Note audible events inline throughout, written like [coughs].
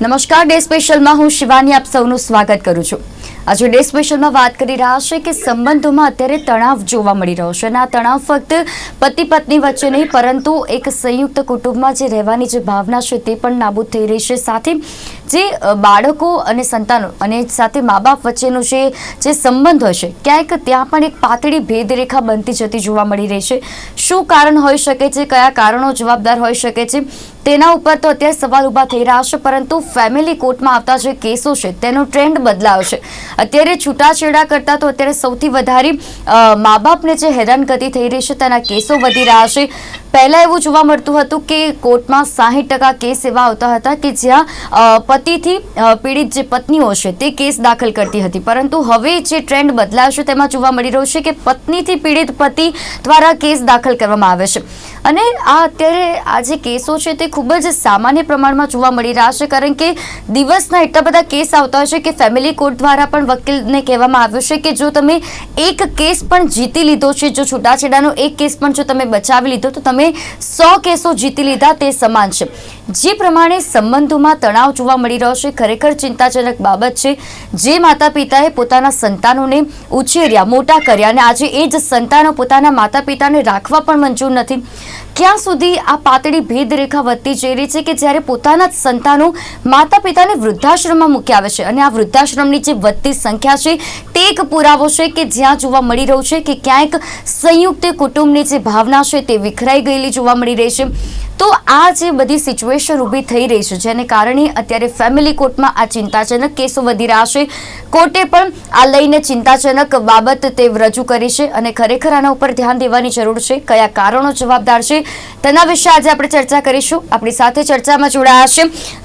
નમસ્કાર, ડે સ્પેશિયલમાં હું શિવાની આપ સૌનું સ્વાગત કરું છું. આજે ડે સ્પેશિયલમાં વાત કરી રહ્યા છે કે સંબંધોમાં અત્યારે તણાવ જોવા મળી રહ્યો છે અને આ તણાવ ફક્ત પતિ પત્ની વચ્ચે નહીં, પરંતુ એક સંયુક્ત કુટુંબમાં જે રહેવાની જે ભાવના છે તે પણ નાબૂદ થઈ રહી છે. સાથે જે બાળકો અને સંતાનો અને સાથે મા બાપ વચ્ચેનો જે જે સંબંધ હોય છે ક્યાંક ત્યાં પણ એક પાતળી ભેદરેખા બનતી જતી જોવા મળી રહી છે. શું કારણ હોઈ શકે છે? કયા કારણો જવાબદાર હોઈ શકે છે? તેના ઉપર તો અત્યારે સવાલ ઊભા થઈ રહ્યા છે, પરંતુ ફેમિલી કોર્ટમાં આવતા જે કેસો છે, તેનો ટ્રેન્ડ બદલાયો છે. અત્યારે છૂટાછેડા કરતાં તો અત્યારે સૌથી વધારે મા બાપને જે હેરાનગતિ થઈ રહી છે, તેના કેસો વધી રહ્યા છે. પહેલાં એવું જોવા મળતું હતું કે કોર્ટમાં સાહીઠ ટકા કેસ એવા આવતા હતા કે જ્યાં પતિથી પીડિત જે પત્નીઓ છે તે કેસ દાખલ કરતી હતી. પરંતુ હવે જે ટ્રેન્ડ બદલાશે તેમાં જોવા મળી રહ્યું છે કે પત્નીથી પીડિત પતિ દ્વારા કેસ દાખલ કરવામાં આવે છે. અને આ અત્યારે આ જે કેસો છે તે ખૂબ જ સામાન્ય પ્રમાણમાં જોવા મળી રહ્યા છે, કારણ કે દિવસના એટલા બધા કેસ આવતા હોય છે કે ફેમિલી કોર્ટ દ્વારા પણ વકીલને કહેવામાં આવ્યું છે કે જો તમે એક કેસ પણ જીતી લીધો છે, જો છૂટાછેડાનો એક કેસ પણ જો તમે બચાવી લીધો, તો તમે સો કેસો જીતી લીધા તે સમાન છે. જે પ્રમાણે સંબંધોમાં તણાવ જોવા મળી રહ્યો છે. ખરેખર ચિંતાજનક બાબત છે. જે માતા પિતાએ પોતાના સંતાનોને ઉછેર્યા, મોટા કર્યા અને આજે એ જ સંતાનો પોતાના માતા પિતાને રાખવા પણ મંજૂર નથી. ક્યાં સુધી આ પાતળી ભેદરેખા વધતી જઈ રહી છે કે જ્યારે પોતાના જ સંતાનો માતા પિતાને વૃદ્ધાશ્રમમાં મૂકી આવે છે અને આ વૃદ્ધાશ્રમની જે વધતી સંખ્યા છે તે એક પુરાવો છે કે જ્યાં જોવા મળી રહ્યું છે કે ક્યાંક સંયુક્ત કુટુંબની જે ભાવના છે તે વિખરાઈ ગયેલી જોવા મળી રહી છે. તો આ જે બધી સિચ્યુએશન ઊભી થઈ રહી છે, જેને કારણે અત્યારે ફેમિલી કોર્ટમાં આ ચિંતાજનક કેસો વધી રહ્યા છે. કોર્ટે પણ આ લઈને ચિંતાજનક બાબત તે રજૂ કરી છે અને ખરેખર આના ઉપર ધ્યાન દેવાની જરૂર છે. કયા કારણો જવાબદાર છે તેના વિશે આજે આપણે ચર્ચા કરીશું. આપણી સાથે ચર્ચામાં જોડાયા છે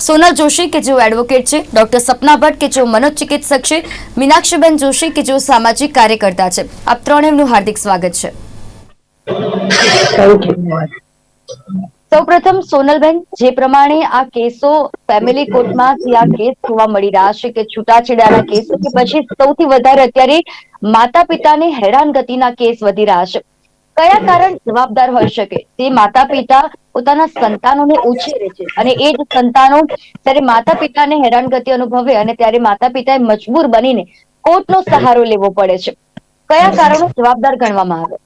સોનલ જોશી, કે જેઓ એડવોકેટ છે, ડોક્ટર સપના ભટ્ટ, કે જેઓ મનોચિકિત્સક છે, મીનાક્ષીબેન જોશી, કે જેઓ સામાજિક કાર્યકર્તા છે. આપ ત્રણેયનું હાર્દિક સ્વાગત છે. થેન્ક યુ સૌપ્રથમ સોનલબેન, જે પ્રમાણે આ કેસો ફેમિલી કોર્ટમાં આ કેસ જોવા મળી રહ્યા છે કે છૂટાછેડાના કેસો કે પછી સૌથી વધારે અત્યારે માતા પિતાને હેરાનગતિના કેસ વધી રહ્યા છે. કયા કારણ જવાબદાર હોઈ શકે? તે માતા પિતા પોતાના સંતાનોને ઉછેરે છે અને એ જ સંતાનો ત્યારે માતા પિતાને હેરાનગતિ અનુભવે અને ત્યારે માતા પિતાએ મજબૂર બનીને કોર્ટનો સહારો લેવો પડે છે. કયા કારણો જવાબદાર ગણવામાં આવે?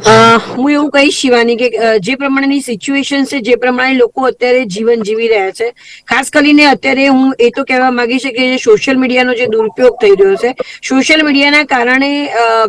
હું. એવું કહીશ શિવાની કે જે પ્રમાણેની સિચ્યુએશન છે જે પ્રમાણે લોકો અત્યારે જીવન જીવી રહ્યા છે ખાસ કરીને અત્યારે હું એ તો કહેવા માંગીશ કે જે સોશિયલ મીડિયાનો જે દુરુપયોગ થઈ રહ્યો છે સોશિયલ મીડિયાના કારણે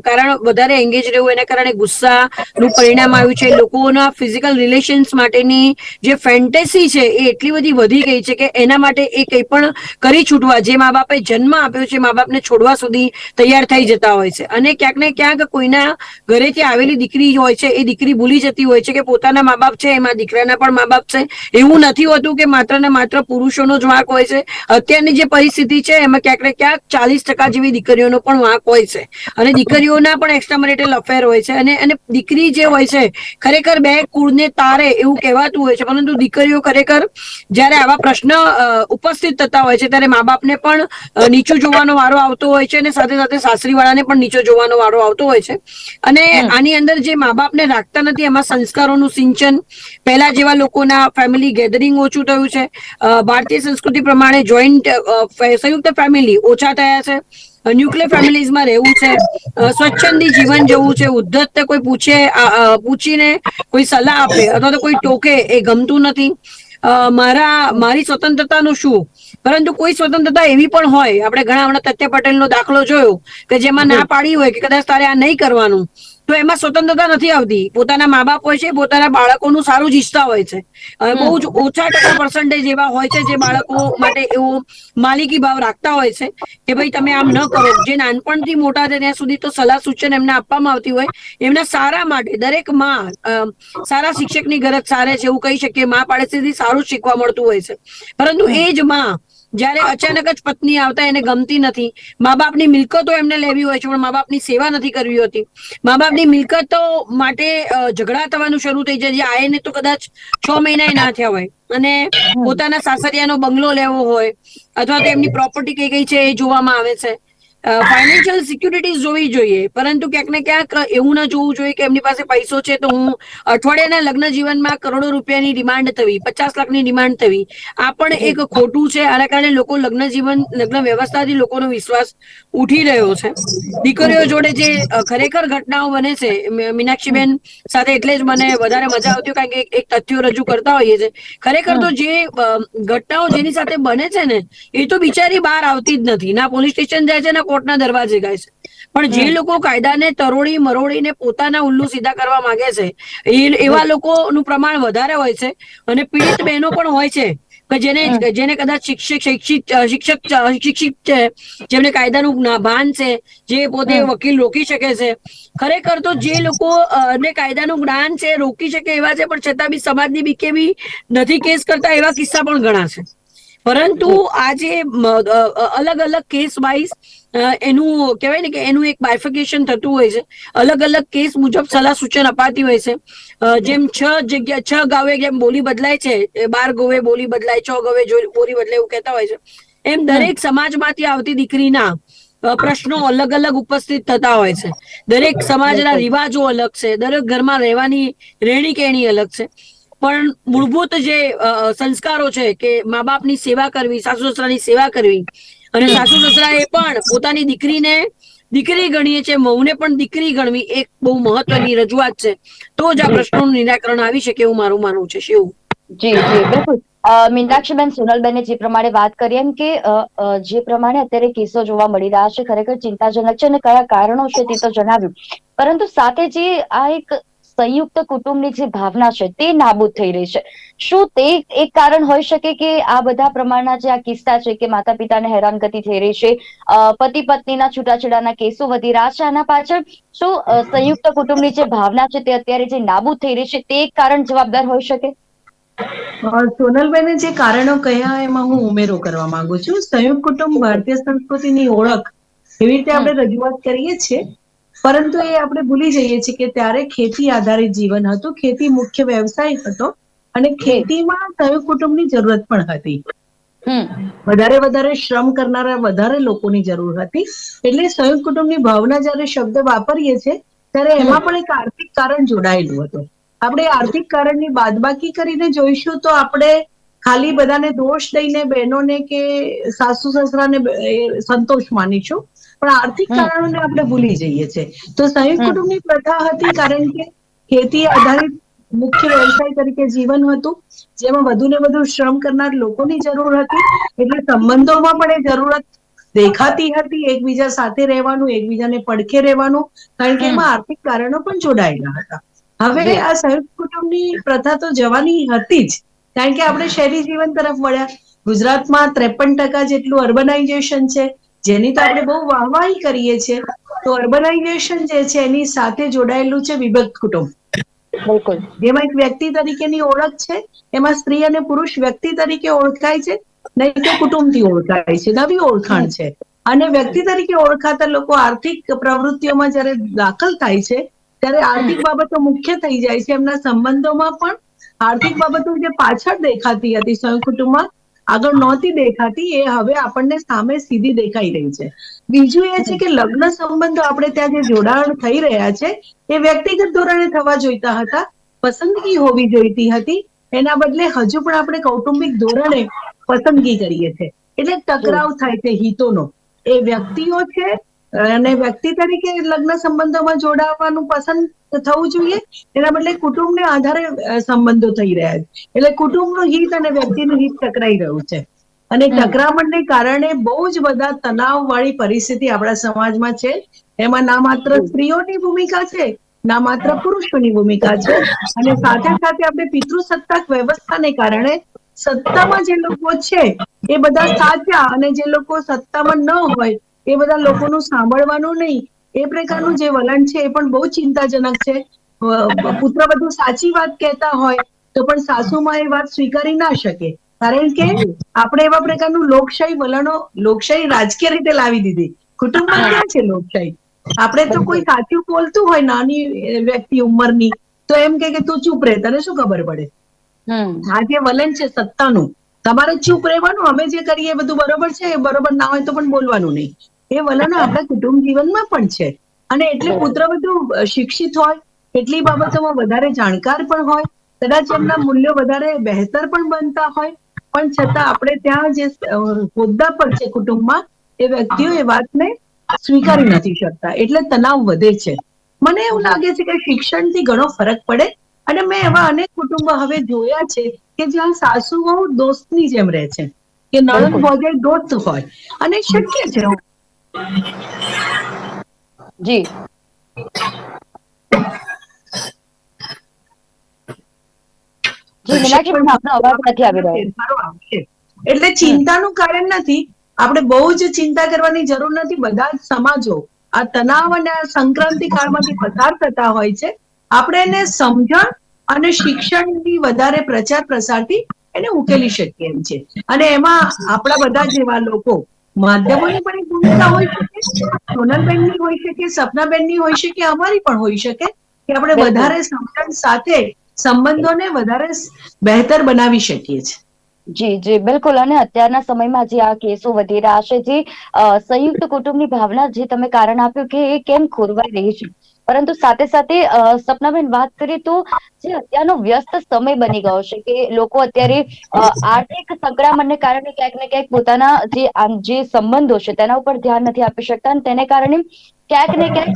કારણ વધારે એંગેજ રહેવું એના કારણે ગુસ્સાનું પરિણામ આવ્યું છે. લોકોના ફિઝિકલ રિલેશન્સ માટેની જે ફેન્ટેસી છે એ એટલી બધી વધી ગઈ છે કે એના માટે એ કંઈ પણ કરી છૂટવા જે મા બાપે જન્મ આપ્યો છે મા બાપને છોડવા સુધી તૈયાર થઈ જતા હોય છે. અને ક્યાંક ને ક્યાંક કોઈના ઘરેથી આવેલી દીકરી હોય છે એ દીકરી ભૂલી જતી હોય છે કે પોતાના મા બાપ છે એમાં દીકરાના પણ મા બાપ છે. એવું નથી હોતું કે માત્ર ને માત્ર પુરુષોનો જ વાંક હોય છે. અત્યારની જે પરિસ્થિતિ છે એમાં ક્યાંક ને ક્યાંક ચાલીસ ટકા જેવી દીકરીઓનો પણ વાંક હોય છે. અને દીકરીઓના પણ એક્સ્ટ્રા મેરિટલ અફેર હોય છે. અને અને દીકરી જે હોય છે ખરેખર બે કુળને તારે એવું કહેવાતું હોય છે. પરંતુ દીકરીઓ ખરેખર જ્યારે આવા પ્રશ્ન ઉપસ્થિત થતા હોય છે ત્યારે મા બાપને પણ નીચો જોવાનો વારો આવતો હોય છે અને સાથે સાથે સાસરી વાળાને પણ નીચો જોવાનો વારો આવતો હોય છે. અને આની અંદર જે મા બાપને રાખતા નથી એમાં સંસ્કારોનું સિંચન. પહેલા જેવા લોકોના ફેમિલી ગેધરિંગ ઓછું થયું છે. ભારતીય સંસ્કૃતિ પ્રમાણે જોઈન્ટ સંયુક્ત ફેમિલી ઓછા થયા છે. ન્યુક્લિયર ફેમિલીઝમાં રહેવું છે. સ્વચ્છંદી જીવન જવું છે. ઉદ્ધત કોઈ પૂછે પૂછીને કોઈ સલાહ આપે અથવા તો કોઈ ટોકે એ ગમતું નથી. મારા મારી સ્વતંત્રતાનું શું? પરંતુ કોઈ સ્વતંત્રતા એવી પણ હોય આપણે ઘણા હમણાં તથ્ય પટેલનો દાખલો જોયો કે જેમાં ના પાડી હોય કે કદાચ તારે આ નહીં કરવાનું. તો એમાં સ્વતંત્રતા નથી આવતી. પોતાના મા બાપ હોય છે પોતાના બાળકોનું સારું જ ઈચ્છતા હોય છે. બહુ જ ઓછા ટકા પર્સન્ટેજ એવા હોય છે જે બાળકો માટે એવો માલિકી ભાવ રાખતા હોય છે કે ભાઈ તમે આમ ન કરો. જે નાનપણથી મોટા છે ત્યાં સુધી તો સલાહ સૂચન એમને આપવામાં આવતી હોય. એમના સારા માટે દરેકમાં સારા શિક્ષકની ગરજ સારે છે એવું કહી શકીએ. માં પાડેથી સારું શીખવા મળતું હોય છે. પરંતુ એ જ માં જ્યારે અચાનક જ પત્ની આવતા એને ગમતી નથી. મા બાપની મિલકતો એમને લેવી હોય છે, પણ મા બાપની સેવા નથી કરવી હોતી. મા બાપની મિલકતો માટે ઝઘડા થવાનું શરૂ થઈ જાય. આ એને તો કદાચ છ મહિના ના થયા હોય. અને પોતાના સાસરિયાનો બંગલો લેવો હોય, અથવા તો એમની પ્રોપર્ટી કઈ કઈ છે એ જોવામાં આવે છે. ફાઇનાન્શિયલ સિક્યુરિટી જોવી જોઈએ. પરંતુ ક્યાંક ને ક્યાંક એવું ના જોવું જોઈએ કે એમની પાસે પૈસો છે તો હું અઠવાડિયાના લગ્ન જીવનમાં કરોડો રૂપિયાની ડિમાન્ડ થવી પચાસ લાખની ડિમાન્ડ થવી. આ પણ એક ખોટું છે. આના કારણે લોકો લગ્ન જીવન લગ્ન વ્યવસ્થાથી લોકોનો વિશ્વાસ ઉઠી રહ્યો છે. દીકરીઓ જોડે જે ખરેખર ઘટનાઓ બને છે મીનાક્ષીબેન સાથે એટલે જ મને વધારે મજા આવતી કારણ કે એક- તથ્યો રજૂ કરતા હોઈએ છે. ખરેખર તો જે ઘટનાઓ જેની સાથે બને છે ને એ તો બિચારી બહાર આવતી જ નથી. ના પોલીસ સ્ટેશન જાય છે ના કોર્ટના દરવાજે ગાય છે. પણ જે લોકો કાયદાને તરોડી મરોડીને પોતાના ઉલ્લુ સીધા કરવા માંગે છે એ એવા લોકોનું પ્રમાણ વધારે હોય છે અને પીડિત બહેનો પણ હોય છે કે જેને જેને કદાચ શિક્ષક શિક્ષિત શિક્ષક શિક્ષિત છે જેમને કાયદાનું ભાન છે જે પોતે વકીલ રોકી શકે છે. ખરેખર તો જે લોકો ને કાયદાનું જ્ઞાન છે રોકી શકે એવા છે પણ છતાં બી સમાજની બીકે બી નથી કેસ કરતા એવા કિસ્સા પણ ઘણા છે. પરંતુ આજે અલગ અલગ કેસ વાઇઝ એનું કહેવાય ને કે એનું એક બાયફિકેશન થતું હોય છે. અલગ અલગ કેસ મુજબ સલાહ સૂચન અપાતી હોય છે. જેમ છ જગ્યા છ ગાવે જેમ બોલી બદલાય છે બાર ગોવે બોલી બદલાય છ ગોવે જો- બોલી બદલાય એવું કહેતા હોય છે. એમ દરેક સમાજમાંથી આવતી દીકરીના પ્રશ્નો અલગ અલગ ઉપસ્થિત થતા હોય છે. દરેક સમાજના રિવાજો અલગ છે. દરેક ઘરમાં રહેવાની રહેણી કેણી અલગ છે. પણ મૂળભૂત જે સંસ્કારો છે કે મા બાપની સેવા કરવી સાસુ સસરાની સેવા કરવી અને સાસુ સસરાએ પણ પોતાની દીકરીને દીકરી ગણીએ છે મહુને પણ દીકરી ગણવી એક બહુ મહત્વની રજૂઆત છે. તો જ આ પ્રશ્નોનું નિરાકરણ આવી શકે એવું મારું માનવું છે શિવ. જી જી બિલકુલ. મીનાક્ષીબેન સોનલબેને જે પ્રમાણે વાત કરી એમ કે જે પ્રમાણે અત્યારે કેસો જોવા મળી રહ્યા છે ખરેખર ચિંતાજનક છે અને કયા કારણો છે તે તો જણાવ્યું. પરંતુ સાથે જે આ એક સંયુક્ત કુટુંબની જે ભાવના છે તે નાબૂદ થઈ રહી છે. શું તે એક કારણ હોઈ શકે કે આ બધા પ્રમાણના જે આ કિસ્સા છે કે માતા પિતાને હેરાનગતિ થઈ રહી છે પતિ પત્નીના છૂટાછેડાના કેસો વધી રહ્યા છે આના પાછળ? શું સંયુક્ત કુટુંબની જે ભાવના છે તે અત્યારે જે નાબૂદ થઈ રહી છે તે એક કારણ જવાબદાર હોઈ શકે? સોનલબેને જે કારણો કહ્યા એમાં હું ઉમેરો કરવા માંગુ છું? સંયુક્ત કુટુંબ ભારતીય સંસ્કૃતિની ઓળખ એવી રીતે આપણે રજૂઆત કરીએ છીએ પરંતુ એ આપણે ભૂલી જઈએ છીએ કે ત્યારે ખેતી આધારિત જીવન હતું. ખેતી મુખ્ય વ્યવસાય હતો અને ખેતીમાં સંયુક્ત કુટુંબની જરૂરત પણ હતી. વધારે વધારે શ્રમ કરનારા વધારે લોકોની જરૂર હતી. એટલે સંયુક્ત કુટુંબની ભાવના જ્યારે શબ્દ વાપરીએ છીએ ત્યારે એમાં પણ એક આર્થિક કારણ જોડાયેલું હતું. આપણે આર્થિક કારણની બાદબાકી કરીને જોઈશું તો આપણે ખાલી બધાને દોષ દઈને બહેનોને કે સાસુ સસરાને સંતોષ માનીશું. પણ આર્થિક કારણોને આપણે ભૂલી જઈએ છીએ. તો સંયુક્ત કુટુંબની પ્રથા હતી કારણ કે ખેતી આધારિત મુખ્ય વ્યવસાય તરીકે જીવન હતું. જેમાં વધુ ને વધુ શ્રમ કરનાર લોકોની જરૂર હતી. એટલે સંબંધોમાં પણ એ જરૂરત દેખાતી હતી. એકબીજા સાથે રહેવાનું એકબીજાને પડખે રહેવાનું. કારણ કે એમાં આર્થિક કારણો પણ જોડાયેલા હતા. હવે આ સંયુક્ત કુટુંબની પ્રથા તો જવાની હતી જ. કારણ કે આપણે શહેરી જીવન તરફ વળ્યા. ગુજરાતમાં ત્રેપન ટકા જેટલું અર્બનાઇઝેશન છે. જેની તો આપણે બહુ વાહવાહી કરીએ છીએ તો અર્બનાઇઝેશન જે છે એની સાથે જોડાયેલું છે વિભક્ત કુટુંબ. બિલકુલ. જેમાં એક વ્યક્તિ તરીકેની ઓળખ છે એમાં સ્ત્રી અને પુરુષ વ્યક્તિ તરીકે ઓળખાય છે નહીં તો કુટુંબથી ઓળખાય છે નવી ઓળખાણ છે. અને વ્યક્તિ તરીકે ઓળખાતા લોકો આર્થિક પ્રવૃત્તિઓમાં જ્યારે દાખલ થાય છે ત્યારે આર્થિક બાબતો મુખ્ય થઈ જાય છે એમના સંબંધોમાં પણ. આર્થિક બાબતો જે પાછળ દેખાતી હતી સંયુક્ત કુટુંબમાં આગળ નહોતી દેખાતી એ હવે આપણને સામે સીધી દેખાઈ રહી છે. બીજું એ છે કે લગ્ન સંબંધો આપણે ત્યાં જે જોડાણ થઈ રહ્યા છે એ વ્યક્તિગત ધોરણે થવા જોઈતા હતા પસંદગી હોવી જોઈતી હતી એના બદલે હજુ પણ આપણે કૌટુંબિક ધોરણે પસંદગી કરીએ છીએ. એટલે ટકરાવ થાય છે હિતોનો. એ વ્યક્તિઓ છે અને વ્યક્તિ તરીકે લગ્ન સંબંધોમાં જોડાવાનું પસંદ થવું જોઈએ. એના બદલે કુટુંબને આધારે સંબંધો થઈ રહ્યા છે. એટલે કુટુંબનું હિત અને વ્યક્તિનું હિત ટકરાઈ રહ્યું છે. અને. ટકરામણને કારણે બહુ જ બધા તણાવવાળી પરિસ્થિતિ આપણા સમાજમાં છે. એમાં ના માત્ર સ્ત્રીઓની ભૂમિકા છે ના માત્ર પુરુષોની ભૂમિકા છે. અને સાથે સાથે આપણે પિતૃસત્તાક વ્યવસ્થાને કારણે સત્તામાં જે લોકો છે એ બધા સાચા અને જે લોકો સત્તામાં ન હોય એ બધા લોકોનું સાંભળવાનું નહીં. એ પ્રકારનું જે વલણ છે એ પણ બહુ ચિંતાજનક છે. પુત્ર બધું સાચી વાત કહેતા હોય તો પણ સાસુમાં એ વાત સ્વીકારી ના શકે. કારણ કે આપણે એવા પ્રકારનું લોકશાહી વલણો લોકશાહી રાજકીય રીતે લાવી દીધી. કુટુંબમાં ક્યાં છે લોકશાહી? આપણે તો કોઈ સાચું બોલતું હોય નાની વ્યક્તિ ઉંમરની તો એમ કે કે તું ચૂપ રહે તને શું ખબર પડે? આ જે વલણ છે સત્તાનું તમારે ચૂપ રહેવાનું અમે જે કરીએ બધું બરોબર છે એ બરોબર ના હોય તો પણ બોલવાનું નહીં. એ વલણો આપણા કુટુંબ જીવનમાં પણ છે. અને એટલે પુત્ર બધું શિક્ષિત હોય એટલી બાબતોમાં વધારે જાણકાર પણ હોય કદાચ એમના મૂલ્યો વધારે બહેતર પણ બનતા હોય પણ છતાં આપણે ત્યાં જે હોદ્દા પર છે કુટુંબમાં એ વ્યક્તિઓ એ વાતને સ્વીકારી નથી શકતા. એટલે તણાવ વધે છે. મને એવું લાગે છે કે શિક્ષણથી ઘણો ફરક પડે અને મેં એવા અનેક કુટુંબો હવે જોયા છે કે જ્યાં સાસુ બહુ દોસ્તની જેમ રહે છે કે નણંદ ભોજાઈ દોસ્ત હોય. અને શક્ય છે. જી. એટલે ચિંતાનું કારણ નથી. આપણે બહુ જ ચિંતા કરવાની જરૂર નથી. બધા સમાજો આ તણાવ અને સંક્રાંતિ કાળમાંથી પસાર થતા હોય છે. આપણે એને સમજણ અને શિક્ષણની વધારે પ્રચાર પ્રસારથી એને ઉકેલી શકીએ એમ છે અને એમાં આપણા બધા જેવા લોકો માધ્યમોની પણ એક ભૂમિકા હોઈ શકે સોનલબેનની હોઈ શકે સપનાબેનની હોઈ શકે અમારી પણ હોઈ શકે કે આપણે વધારે સમજણ સાથે સંબંધોને વધારે બહેતર બનાવી શકીએ છીએ. જી જી બિલકુલ. અને અત્યારના સમયમાં જે આ કેસો વધી રહ્યા છે જે સંયુક્ત કુટુંબની ભાવના જે તમે કારણ આપ્યું કે એ કેમ ખોરવાઈ રહી છે? પરંતુ સાથે સાથે સપનાબેન, વાત કરીએ તો જે અત્યારનો વ્યસ્ત સમય બની ગયો છે કે લોકો અત્યારે આર્થિક સંકળામણને કારણે ક્યાંક ને ક્યાંક પોતાના જે જે સંબંધો છે તેના ઉપર ધ્યાન નથી આપી શકતા અને તેને કારણે ક્યાંક ને ક્યાંક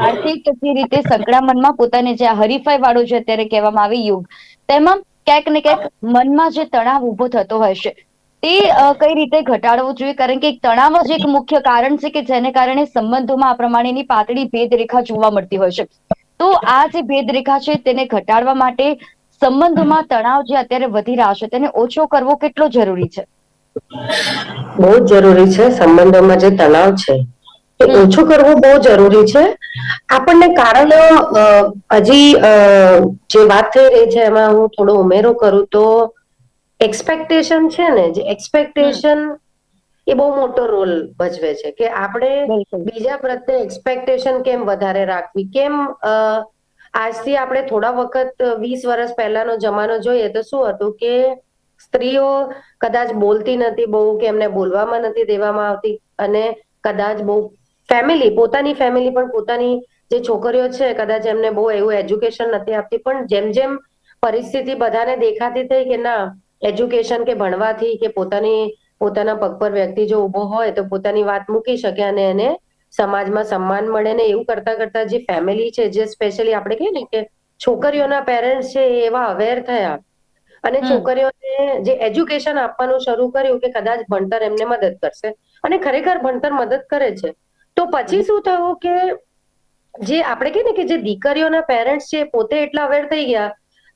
આર્થિક જે રીતે સંકળામણમાં પોતાને જે હરીફાઈ વાળો જે અત્યારે કહેવામાં આવે, યુગ, તેમાં ક્યાંક ને ક્યાંક મનમાં જે તણાવ ઊભો થતો હોય છે. તે કઈ રીતે ઘટાડવો જોઈએ? કારણ કે એક તણાવ જ એક મુખ્ય કારણ છે કે જેને કારણે સંબંધોમાં આ પ્રમાણેની પાતળી ભેદરેખા જોવા મળતી હોય છે. તો આ જે ભેદરેખા છે તેને ઘટાડવા માટે સંબંધોમાં તણાવ જે અત્યારે વધી રહ્યા છે તેને ઓછો કરવો કેટલો જરૂરી છે? બહુ જ જરૂરી છે. સંબંધોમાં જે તણાવ છે એ. ઓછો કરવો બહુ જરૂરી છે. આપણને કારણ હજી જે વાત થઈ રહી છે એમાં હું થોડો ઉમેરો કરું તો એક્સપેક્ટેશન છે ને જે એક્સપેક્ટેશન એ બહુ મોટો રોલ ભજવે છે કે આપણે બીજા પ્રત્યે એક્સપેક્ટેશન કેમ વધારે રાખવી? કેમ આજથી આપણે થોડા વખત વીસ વર્ષ પહેલાનો જમાનો જોઈએ તો શું હતું કે સ્ત્રીઓ કદાચ બોલતી નથી બહુ કે એમને બોલવામાં નથી દેવામાં આવતી અને કદાચ બહુ ફેમિલી પોતાની ફેમિલી પણ પોતાની જે છોકરીઓ છે કદાચ એમને બહુ એવું એજ્યુકેશન નથી આપતી. પણ જેમ જેમ પરિસ્થિતિ બધાને દેખાતી થઈ કે ના એજ્યુકેશન કે ભણવાથી કે પોતાની પોતાના પગ પર વ્યક્તિ જો ઊભો હોય તો પોતાની વાત મૂકી શકે અને એને સમાજમાં સન્માન મળે ને એવું કરતા કરતા જે ફેમિલી છે જે સ્પેશિયલી આપણે કહીએ ને કે છોકરીઓના પેરેન્ટ્સ છે એવા અવેર થયા. અને. છોકરીઓને જે એજ્યુકેશન આપવાનું શરૂ કર્યું કે કદાચ ભણતર એમને મદદ કરશે. અને ખરેખર ભણતર મદદ કરે છે. તો પછી શું થયું કે જે આપણે કહીએ ને કે જે દીકરીઓના પેરેન્ટ્સ છે પોતે એટલા અવેર થઈ ગયા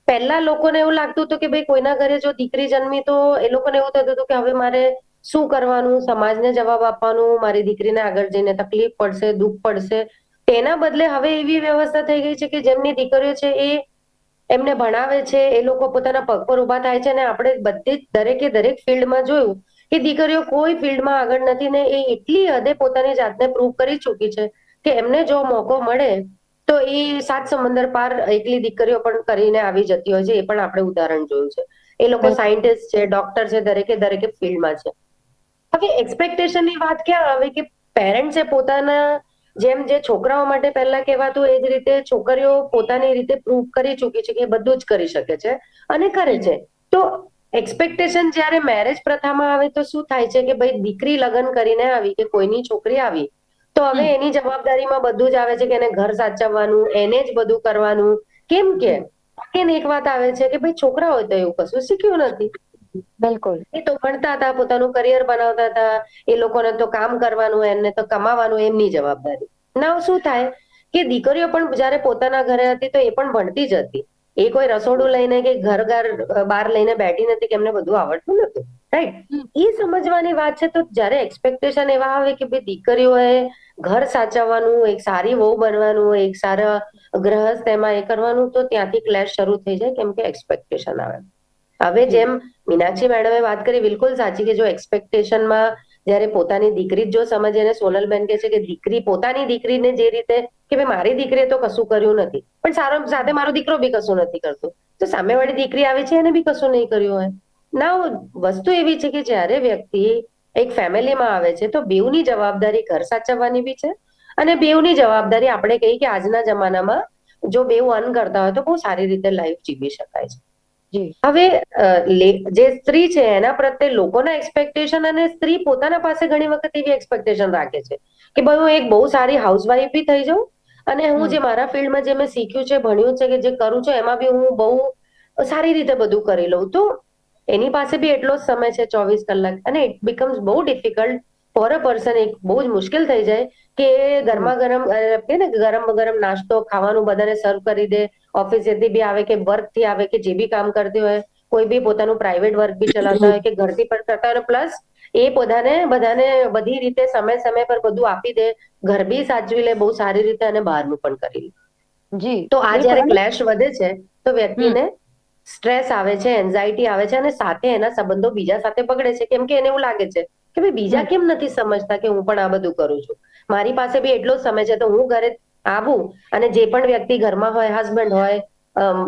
પહેલા લોકોને એવું લાગતું હતું કે ભાઈ કોઈના ઘરે જો દીકરી જન્મી તો એ લોકોને એવું થતું હતું કે હવે મારે શું કરવાનું, સમાજને જવાબ આપવાનું, મારી દીકરીને આગળ જઈને તકલીફ પડશે, દુઃખ પડશે. તેના બદલે હવે એવી વ્યવસ્થા થઈ ગઈ છે કે જેમની દીકરીઓ છે એ એમને ભણાવે છે, એ લોકો પોતાના પગ પર ઊભા થાય છે અને આપણે બધી જ દરેકે દરેક ફિલ્ડમાં જોયું કે દીકરીઓ કોઈ ફિલ્ડમાં આગળ નથી ને એ એટલી હદે પોતાની જાતને પ્રૂવ કરી ચૂકી છે કે એમને જો મોકો મળે તો એ સાત સમંદર પાર એકલી દીકરીઓ પણ કરીને આવી જતી હોય છે એ પણ આપણે ઉદાહરણ જોયું છે. એ લોકો સાયન્ટિસ્ટ છે ડોક્ટર છે દરેકે દરેકે ફિલ્ડમાં છે. હવે એક્સપેક્ટેશનની વાત ક્યાં આવે કે પેરેન્ટ્સે પોતાના જેમ જે છોકરાઓ માટે પહેલા કહેવાતું એ જ રીતે છોકરીઓ પોતાની રીતે પ્રૂવ કરી ચૂકી છે કે એ બધું જ કરી શકે છે અને કરે છે. તો એક્સપેક્ટેશન જ્યારે મેરેજ પ્રથામાં આવે તો શું થાય છે કે ભાઈ દીકરી લગ્ન કરીને આવી કે કોઈની છોકરી આવી તો હવે એની જવાબદારીમાં બધું જ આવે છે કે એને ઘર સાચવવાનું એને જ બધું કરવાનું. કેમ કે કેમ એક વાત આવે છે કે ભાઈ છોકરા હોય તો એવું કશું શીખ્યું નથી. બિલકુલ. એ તો ભણતા હતા પોતાનું કરિયર બનાવતા હતા એ લોકોને તો કામ કરવાનું એમને તો કમાવાનું એમની જવાબદારી. ના શું થાય? કે દીકરીઓ પણ જયારે પોતાના ઘરે હતી તો એ પણ ભણતી જ હતી. એ કોઈ રસોડું લઈને કે ઘર ઘર બહાર લઈને બેઠી નથી કે એમને બધું આવડતું નતું રાઈટ એ સમજવાની વાત છે તો જયારે એક્સપેક્ટેશન એવા આવે કે ભાઈ દીકરીઓએ ઘર સાચવવાનું એક સારી વહુ બનવાનું એક સારા ગ્રહસ્થ એમાં એ કરવાનું તો ત્યાંથી ક્લેશ શરૂ થઈ જાય કેમ કે એક્સપેક્ટેશન આવે. હવે જેમ મીનાક્ષી મેડમે વાત કરી બિલકુલ સાચી કે જો એક્સપેક્ટેશનમાં જયારે પોતાની દીકરી જ સમજે અને સોનલબેન કે છે કે દીકરી પોતાની દીકરીને જે રીતે કે ભાઈ મારી દીકરીએ તો કશું કર્યું નથી પણ સારો સાથે મારો દીકરો બી કશું નથી કરતો. તો સામેવાળી દીકરી આવે છે એને બી કશું નહીં કર્યું હોય. ના વસ્તુ એવી છે કે જ્યારે વ્યક્તિ એક ફેમિલીમાં આવે છે તો બેઉની જવાબદારી ઘર સાચવવાની બી છે અને બેઉની જવાબદારી આપણે કહીએ કે આજના જમાનામાં જો બેઉ અર્ન કરતા હોય તો બહુ સારી રીતે લાઈફ જીવી શકાય છે. હવે જે સ્ત્રી છે એના પ્રત્યે લોકોના એક્સપેક્ટેશન અને સ્ત્રી પોતાના પાસે ઘણી વખત એવી એક્સપેક્ટેશન રાખે છે કે ભાઈ હું એક બહુ સારી હાઉસવાઈફ બી થઈ જાઉં અને હું જે મારા ફિલ્ડમાં જે મેં શીખ્યું છે ભણ્યું છે કે જે કરું છું એમાં બી હું બહુ સારી રીતે બધું કરી લઉં. તો એની પાસે બી એટલો જ સમય છે ચોવીસ કલાક. અને ઇટ બીકમ્સ બહુ ડિફિકલ્ટ ફોર અ પર્સન એક બહુ જ મુશ્કેલ થઈ જાય કે ગરમા ગરમ કે ને ગરમ ગરમ નાસ્તો ખાવાનું બધાને સર્વ કરી દે. ઓફિસેથી બી આવે કે વર્કથી આવે કે જે બી કામ કરતી હોય કોઈ બી પોતાનું પ્રાઇવેટ વર્ક બી ચલાવતા હોય કે ઘરથી પણ કરતા હોય. પ્લસ એ બધાને બધાને બધી રીતે સમય સમય પર બધું આપી દે ઘર બી સાચવી લે બહુ સારી રીતે અને બહારનું પણ કરી લે. જી. તો આ જયારે ક્લેશ વધે છે તો વ્યક્તિને સ્ટ્રેસ આવે છે એન્ઝાયટી આવે છે અને સાથે એના સંબંધો બીજા સાથે બગડે છે. કેમ કે એને એવું લાગે છે કે ભાઈ બીજા કેમ નથી સમજતા કે હું પણ આ બધું કરું છું? મારી પાસે બી એટલો જ સમય છે તો હું ઘરે આવું અને જે પણ વ્યક્તિ ઘરમાં હોય હસબન્ડ હોય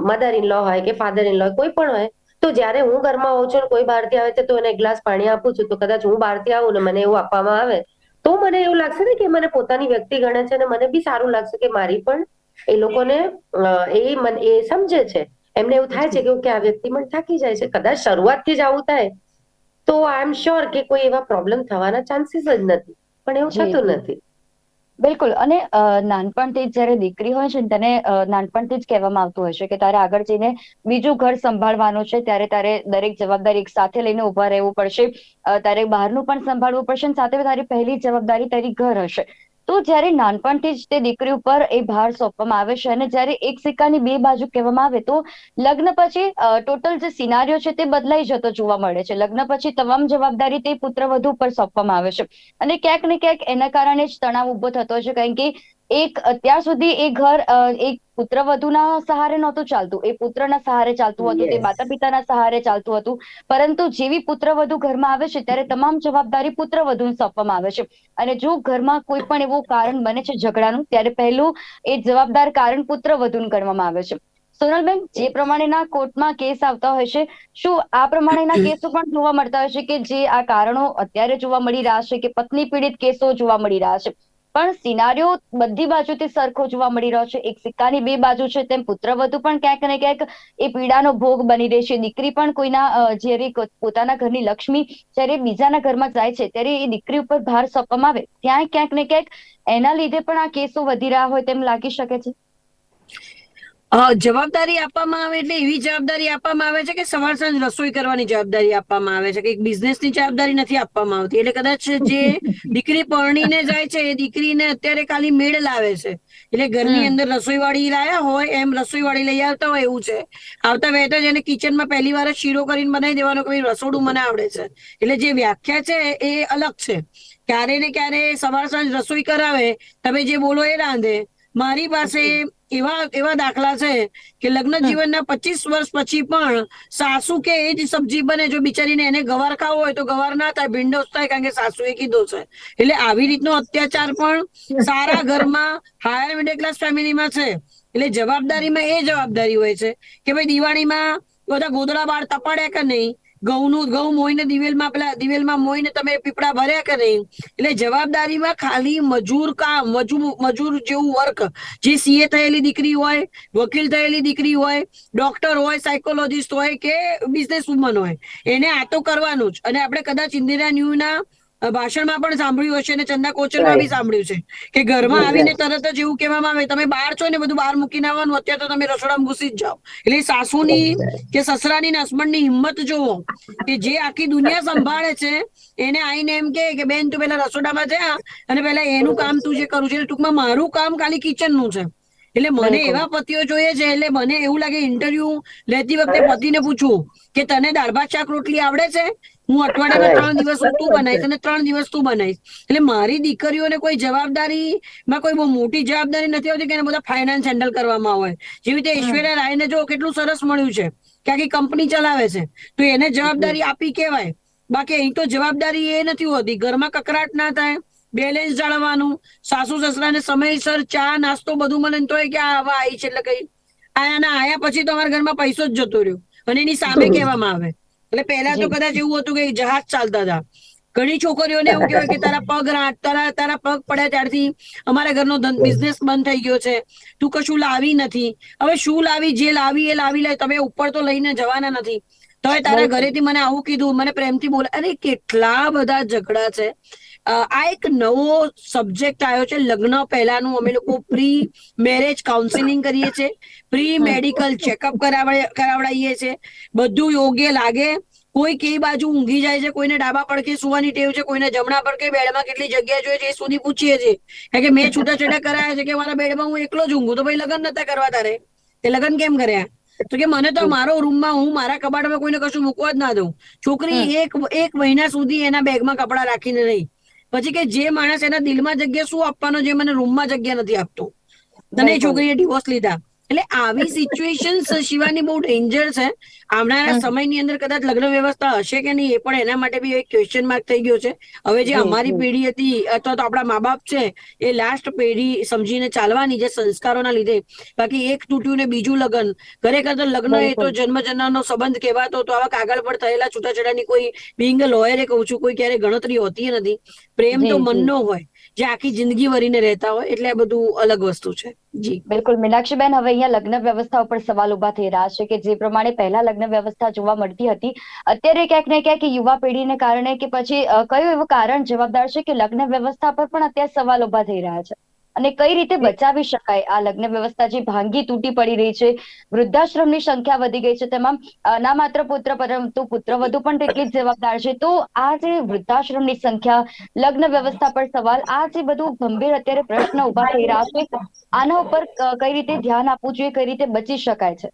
મધર ઇન લો હોય કે ફાધર ઇન લો કોઈ પણ હોય તો જ્યારે હું ઘરમાં હોઉં છું કોઈ બહારથી આવે છે તો એને એક ગ્લાસ પાણી આપું છું તો કદાચ હું બહારથી આવું ને મને એવું આપવામાં આવે તો મને એવું લાગશે ને કે મને પોતાની વ્યક્તિ ગણે છે અને મને બી સારું લાગશે કે મારી પણ એ લોકોને એ મને એ સમજે છે. એમને એવું થાય છે કે ઓકે આ વ્યક્તિ મને થાકી જાય છે કદાચ શરૂઆતથી જ આવું થાય તો આઈ એમ શ્યોર કે કોઈ એવા પ્રોબ્લેમ થવાના ચાન્સીસ જ નથી. પણ એવું થતું નથી. બિલકુલ. અને નાનપણથી જ જ્યારે દીકરી હોય છે ને તેને નાનપણથી જ કહેવામાં આવતું હશે કે તારે આગળ જઈને બીજું ઘર સંભાળવાનું છે ત્યારે તારે દરેક જવાબદારી એક સાથે લઈને ઊભા રહેવું પડશે. તારે બહારનું પણ સંભાળવું પડશે અને સાથે તારી પહેલી જવાબદારી તારી ઘર હશે. તો જ્યારે નાનપણથી જ તે દીકરી ઉપર એ ભાર સોંપવામાં આવે છે અને જ્યારે એક સિક્કાની બે બાજુ કહેવામાં આવે તો લગ્ન પછી ટોટલ જે સિનારીઓ છે તે બદલાઈ જતો જોવા મળે છે. લગ્ન પછી તમામ જવાબદારી તે પુત્રવધુ ઉપર સોંપવામાં આવે છે. અને ક્યાંક ને ક્યાંક એના કારણે જ તણાવ ઊભો થતો છે. કારણ કે એક અત્યાર સુધી એ ઘર એક પુત્ર વધુના સહારે નહોતું ચાલતું. એ પુત્રના સહારે ચાલતું હતું તે માતા પિતાના સહારે ચાલતું હતું. પરંતુ જેવી પુત્ર વધુ ઘરમાં આવે છે ત્યારે તમામ જવાબદારી પુત્ર વધુને સોંપવામાં આવે છે. અને જો ઘરમાં કોઈ પણ એવું કારણ બને છે ઝઘડાનું ત્યારે પહેલું એ જવાબદાર કારણ પુત્ર વધુને ગણવામાં આવે છે. સોનલબેન જે પ્રમાણેના કોર્ટમાં કેસ આવતા હોય છે શું આ પ્રમાણેના [coughs] કેસો પણ જોવા મળતા હોય છે કે જે આ કારણો અત્યારે જોવા મળી રહ્યા છે કે પત્ની પીડિત કેસો જોવા મળી રહ્યા છે? પણ સિનારીઓ બધી બાજુથી સરખો જોવા મળી રહ્યો છે. એક સિક્કાની બે બાજુ છે તેમ પુત્રવધુ પણ ક્યાંક ને ક્યાંક એ પીડાનો ભોગ બની રહે છે. દીકરી પણ કોઈના જ્યારે પોતાના ઘરની લક્ષ્મી જ્યારે બીજાના ઘરમાં જાય છે ત્યારે એ દીકરી ઉપર ભાર સોંપવામાં આવે. ત્યાં ક્યાંક ને ક્યાંક એના લીધે પણ આ કેસો વધી રહ્યા હોય તેમ લાગી શકે છે. જવાબદારી આપવામાં આવે એટલે એવી જવાબદારી આપવામાં આવે છે કે સવાર સાંજ રસોઈ કરવાની જવાબદારી આપવામાં આવે છે કે એક બિઝનેસની જવાબદારી નથી આપવામાં આવતી. એટલે કદાચ જે [laughs] દીકરી પરણીને જાય છે એ દીકરીને અત્યારે ખાલી મેળ લાવે છે. એટલે ઘરની અંદર રસોઈ વાળી લાયા હોય એમ રસોઈવાળી લઈ આવતા હોય એવું છે. આવતા વહેતા જ એને કિચનમાં પહેલી વાર શીરો કરીને બનાવી દેવાનો કે ભાઈ રસોડું મને આવડે છે. એટલે જે વ્યાખ્યા છે એ અલગ છે. ક્યારે ને ક્યારે સવાર સાંજ રસોઈ કરાવે તમે જે બોલો એ રાંધે. મારી પાસે એવા એવા દાખલા છે કે લગ્ન જીવનના પચીસ વર્ષ પછી પણ સાસુ કે એ જ સબ્જી બને જો બિચારીને એને ગવાર ખાવો હોય તો ગવાર ના થાય ભીંડોસ થાય કારણ કે સાસુએ કીધો છે. એટલે આવી રીતનો અત્યાચાર પણ સારા ઘરમાં હાયર મિડલ ક્લાસ ફેમિલીમાં છે. એટલે જવાબદારીમાં એ જવાબદારી હોય છે કે ભાઈ દિવાળીમાં બધા ગોદડા બાર તપાડ્યા કે નહીં? ઘઉંનું, ઘઉં મોઈને દિવેલમાં પેલા, દિવેલમાં મોઈને તમે પીપળા ભર્યા કે નહીં? એટલે જવાબદારીમાં ખાલી મજૂર કામ, મજૂર મજૂર જેવું વર્ક જે સીએ થયેલી દીકરી હોય, વકીલ થયેલી દીકરી હોય ડોક્ટર હોય સાયકોલોજીસ્ટ હોય કે બિઝનેસ વુમન હોય, એને આ તો કરવાનું જ. અને આપણે કદાચ ઇન્દિરા ન્યૂના ભાષણમાં પણ સાંભળ્યું હશે અને ચંદા કોચરમાં બી સાંભળ્યું છે કે ઘરમાં આવીને તરત જ એવું કહેવામાં આવે તમે બહાર છો ને બધું બહાર મૂકીને આવવાનું અત્યારે તો તમે રસોડામાં ઘૂસી જ જાઓ. એટલે સાસુની કે સસરાની ને હસબન્ડની હિંમત જોવો કે જે આખી દુનિયા [laughs] સંભાળે છે એને આઈને એમ કે બેન તું પેલા રસોડામાં જા અને પેલા એનું કામ તું જે કરું છે ટૂંકમાં મારું કામ ખાલી કિચનનું છે. એટલે મને એવા પતિઓ જોઈએ છે એટલે મને એવું લાગે ઇન્ટરવ્યુ લેતી વખતે પતિને પૂછવું કે તને દાળ ભાત શાક રોટલી આવડે છે? હું અઠવાડિયામાં ત્રણ દિવસ તું બનાવીશ અને ત્રણ દિવસ તું બનાવીશ. એટલે મારી દીકરીઓને કોઈ જવાબદારી માં કોઈ બહુ મોટી જવાબદારી નથી હોતી કે એને બધા ફાઇનાન્સ હેન્ડલ કરવામાં હોય. જેવી રીતે ઐશ્વર્યા રાયને જો કેટલું સરસ મળ્યું છે કે આખી કંપની ચલાવે છે તો એને જવાબદારી આપી કેવાય બાકી અહીં તો જવાબદારી એ નથી હોતી. ઘરમાં કકરાટ ના થાય બેલેન્સ જાળવવાનું સાસુ સસરાને સમયસર ચા નાસ્તો બધું મને તો કે આ આવા આવી છે એટલે કઈ. આયા ના આયા પછી તો અમારા ઘરમાં પૈસો જ જતો રહ્યો. અને એની સામે કહેવામાં આવે. એટલે પહેલા તો કદાચ એવું હતું કે જહાજ ચાલતા હતા. ઘણી છોકરીઓને એવું કહેવાય કે તારા પગ રા- તારા તારા પગ પડ્યા ત્યારથી અમારા ઘરનો બિઝનેસ બંધ થઈ ગયો છે. તું કશું લાવી નથી. હવે શું લાવી જે લાવી એ લાવી લે તમે ઉપર તો લઈને જવાના નથી. તો તારા. ઘરેથી મને આવું કીધું મને પ્રેમથી બોલે અરે કેટલા બધા ઝઘડા છે. આ એક નવો સબ્જેક્ટ આવ્યો છે લગ્ન પહેલાનું અમે લોકો પ્રી મેરેજ કાઉન્સિલિંગ કરીએ છીએ પ્રી મેડિકલ ચેકઅપ કરાવડાવીએ છીએ. બધું યોગ્ય લાગે. કોઈ કઈ બાજુ ઊંઘી જાય છે કોઈને ડાબા પડખે સુવાની ટેવ છે કોઈને જમણા પડખે બેડમાં કેટલી જગ્યા જોઈએ છે એ સુધી પૂછીએ છીએ. કારણ કે મેં છૂટાછેડા કરાયા છે કે મારા બેડમાં હું એકલો જ ઊંઘું તો ભાઈ લગ્ન નતા કરવા તારે. તે લગ્ન કેમ કર્યા? તો કે મને તો મારો રૂમમાં હું મારા કબાટમાં કોઈને કશું મૂકવા જ ના દઉં. છોકરી એક એક મહિના સુધી એના બેગમાં કપડા રાખીને રહી. પછી કે જે માણસ એના દિલમાં જગ્યા શું આપવાનો જે મને રૂમમાં જગ્યા નથી આપતો બિલકુલ. છોકરીએ ડિવોર્સ લીધા એટલે આવી સિચ્યુએશન્સ શિવાની બહુ ડેન્જર છે આવનારા સમયની અંદર કદાચ લગ્ન વ્યવસ્થા હશે કે નહીં એ પણ એના માટે બી એક ક્વેશ્ચન માર્ક થઈ ગયો છે. હવે જે અમારી પેઢી હતી અથવા તો આપણા મા બાપ છે એ લાસ્ટ પેઢી સમજીને ચાલવાની જે સંસ્કારોના લીધે. બાકી એક તૂટ્યું ને બીજું લગ્ન. ખરેખર તો લગ્ન એ તો જન્મ જન્મનો સંબંધ કહેવાતો તો આવા કાગળ પર થયેલા છૂટાછેડાની કોઈ બિંગ લોયરે કહું છું કોઈ ક્યારે ગણતરી હોતી નથી. પ્રેમ તો. મનનો હોય. જે આખી જિંદગી ભરીને રહેતા હોય, એટલે આ બધું અલગ વસ્તુ છે. જી. બિલકુલ. મીનાક્ષીબેન, હવે અહીંયા લગ્ન વ્યવસ્થા ઉપર સવાલ ઊભા થઈ રહ્યા છે કે જે પ્રમાણે પહેલા લગ્ન વ્યવસ્થા જોવા મળતી હતી, અત્યારે ક્યાંક ને ક્યાંક યુવા પેઢીને કારણે કે પછી કયું એવું કારણ જવાબદાર છે કે લગ્ન વ્યવસ્થા પર પણ અત્યારે સવાલ ઊભા થઈ રહ્યા છે? અને કઈ રીતે બચાવી શકાય? આ લગ્ન વ્યવસ્થા જે ભાંગી તૂટી પડી રહી છે, વૃદ્ધાશ્રમની સંખ્યા વધી ગઈ છે, તેમાં ના માત્ર પુત્ર પરંતુ પુત્રવધુ પણ તેટલી જ જવાબદાર છે. તો આ જે વૃદ્ધાશ્રમની સંખ્યા, લગ્ન વ્યવસ્થા પર સવાલ, આ જે બધું ગંભીર અત્યારે પ્રશ્ન ઊભા થઈ રહ્યા છે, આના ઉપર કઈ રીતે ધ્યાન આપવું જોઈએ, કઈ રીતે બચી શકાય છે?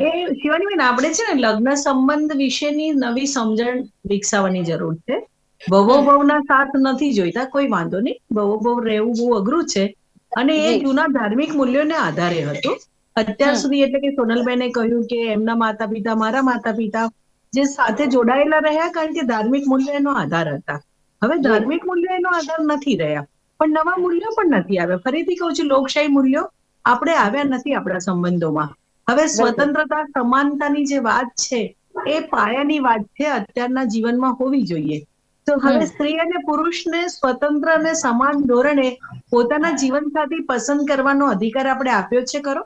એ શિવાનીબેન આપણે છે ને લગ્ન સંબંધ વિશેની નવી સમજણ વિકસાવવાની જરૂર છે. ભવો ભવના સાથ નથી જોઈતા કોઈ વાંધો નહીં. ભવો ભવ રહેવું બહુ અઘરું છે. અને એ જૂના ધાર્મિક મૂલ્યોને આધારે હતું. અત્યાર સુધી એટલે કે સોનલબેને કહ્યું કે એમના માતા પિતા મારા માતા પિતા જે સાથે જોડાયેલા રહ્યા કારણ કે ધાર્મિક મૂલ્યો એનો આધાર હતા. હવે ધાર્મિક મૂલ્યો એનો આધાર નથી રહ્યા. પણ નવા મૂલ્યો પણ નથી આવ્યા. ફરીથી કહું છું લોકશાહી મૂલ્યો આપણે આવ્યા નથી આપણા સંબંધોમાં. હવે સ્વતંત્રતા સમાનતાની જે વાત છે એ પાયાની વાત છે અત્યારના જીવનમાં હોવી જોઈએ. તો હવે સ્ત્રી અને પુરુષને સ્વતંત્ર અને સમાન ધોરણે પોતાના જીવનસાથી પસંદ કરવાનો અધિકાર આપણે આપ્યો છે ખરો?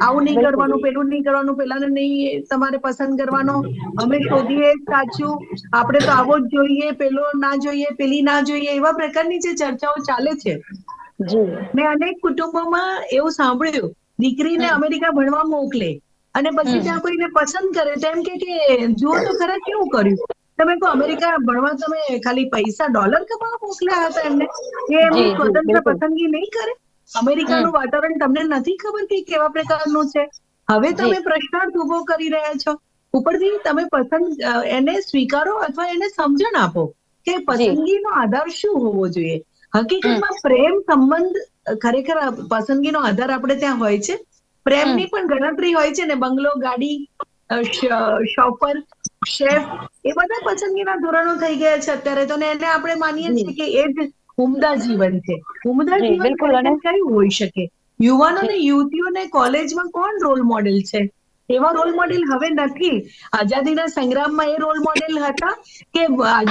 આવું નહીં કરવાનું પેલું નહીં કરવાનું પેલાને નહીં તમારે પસંદ કરવાનો. અમે શોધીએ સાચું. આપણે તો આવો જ જોઈએ પેલો ના જોઈએ પેલી ના જોઈએ એવા પ્રકારની જે ચર્ચાઓ ચાલે છે. મેં અનેક કુટુંબોમાં એવું સાંભળ્યું. દીકરીને. અમેરિકા ભણવા મોકલે અને પછી ત્યાં કોઈને પસંદ કરે તો એમ કે કે જુઓ તો ખરા કેવું કર્યું? તમે કહો અમેરિકા ભણવા તમે ખાલી પૈસા ડોલર કમાવા મોકલ્યા હતા એમને. એ એમની સ્વતંત્ર પસંદગી નહીં કરે? અમેરિકાનું વાતાવરણ તમને નથી ખબર કે કેવા પ્રકારનું છે? હવે તમે પ્રશ્નાર્થ ઊભો કરી રહ્યા છો. ઉપરથી તમે પસંદ એને સ્વીકારો અથવા એને સમજણ આપો કે પસંદગીનો આધાર શું હોવો જોઈએ? હકીકતમાં પ્રેમ સંબંધ ખરેખર પસંદગીનો આધાર આપણે ત્યાં હોય છે. પ્રેમની પણ ગણતરી હોય છે ને બંગલો ગાડી અ, શ- શોફર શેફ એ બધા પસંદગીના ધોરણો થઈ ગયા છે અત્યારે. તો ને એને આપણે માનીએ છીએ કે એ જ ઉમદા જીવન છે. ઉમદા જીવન કયું હોઈ શકે? યુવાનો ને યુવતીઓને કોલેજમાં કોણ રોલ મોડેલ છે? એવા રોલ મોડેલ હવે નથી. આઝાદીના સંગ્રામમાં એ રોલ મોડેલ હતા કે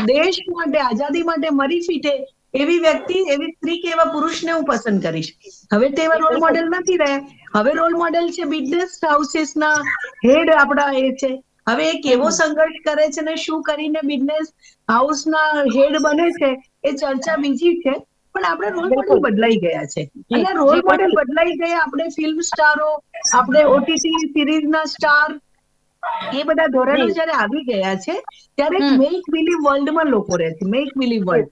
દેશ માટે આઝાદી માટે મરી ફીટે એવી વ્યક્તિ એવી સ્ત્રી કે એવા પુરુષને હું પસંદ કરીશ. હવે તેવા રોલ મોડેલ નથી રહ્યા. હવે રોલ મોડેલ છે બિઝનેસ હાઉસીસના હેડ આપણા એ છે. હવે એ કેવો સંઘર્ષ કરે છે ને શું કરીને બિઝનેસ હાઉસના હેડ બને છે એ ચર્ચા બીજી છે પણ આપણે રોલ મોડેલ બદલાઈ ગયા છે. અને રોલ મોડેલ બદલાઈ ગયા આપણે ફિલ્મ સ્ટારો આપણે ઓટીટી સિરીઝના સ્ટાર એ બધા ધોરણો જયારે આવી ગયા છે ત્યારે. મેક બિલીવ વર્લ્ડમાં લોકો રહે છે મેક બિલીવ વર્લ્ડ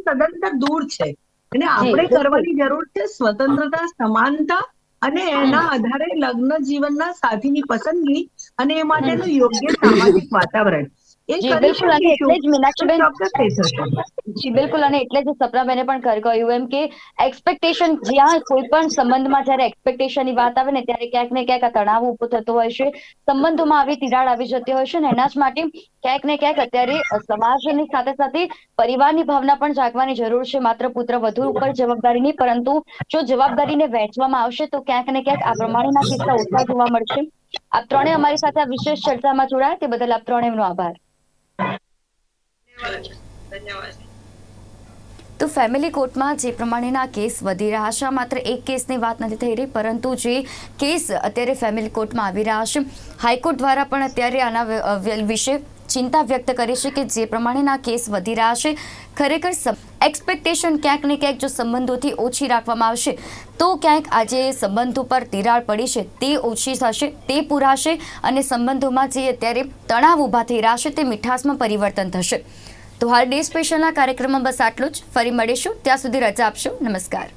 સદંતર દૂર છે. અને આપણે કરવાની જરૂર છે સ્વતંત્રતા સમાનતા અને એના આધારે લગ્ન જીવનના સાથીની પસંદગી અને એ માટેનું યોગ્ય સામાજિક વાતાવરણ. જી, બિલકુલ, અને એટલે જ મીનાક્ષીબેન- જી બિલકુલ અને એટલે જ સપનાબેને પણ કહ્યું એમ કે એક્સપેક્ટેશન જ્યાં કોઈ પણ સંબંધમાં જ્યારે એક્સપેક્ટેશનની વાત આવે ને ત્યારે ક્યાંક ને ક્યાંક આ તણાવ ઊભો થતો હોય છે. સંબંધોમાં આવી તિરાડ આવી જતી હોય છે ને એના જ માટે ક્યાંક ને ક્યાંક અત્યારે સમાજની સાથે સાથે પરિવારની ભાવના પણ જાગવાની જરૂર છે. માત્ર પુત્ર વધુ ઉપર જવાબદારી નહીં પરંતુ જો જવાબદારીને વહેંચવામાં આવશે તો ક્યાંક ને ક્યાંક આ પ્રમાણેના કિસ્સા ઓછા જોવા મળશે. આપ ત્રણે અમારી સાથે આ વિશેષ ચર્ચામાં જોડાયા. તે બદલ આપ ત્રણેયનો આભાર. તો ફેમિલી કોર્ટમાં જે પ્રમાણેના કેસ વધી રહ્યા છે માત્ર એક કેસની વાત નથી થઈ રહી, પરંતુ જે કેસ અત્યારે ફેમિલી કોર્ટમાં આવી રહ્યા છે, હાઈકોર્ટ દ્વારા પણ અત્યારે આના વિશે ચિંતા વ્યક્ત કરી છે કે જે પ્રમાણેના કેસ વધી રહ્યા છે, ખરેખર એક્સપેક્ટેશન ક્યાંક ને ક્યાંક જો સંબંધોથી ઓછી રાખવામાં આવશે, તો ક્યાંક આજે સંબંધો પર તિરાડ પડી છે, તે ઓછી થશે, તે પૂરાશે અને સંબંધોમાં જે અત્યારે તણાવ ઊભા થઈ રહ્યા છે તે મીઠાસમાં પરિવર્તન થશે. તો હાલ ડે સ્પેશિયલના કાર્યક્રમમાં બસ આટલું જ. ફરી મળીશું. ત્યાં સુધી રજા આપશો. નમસ્કાર.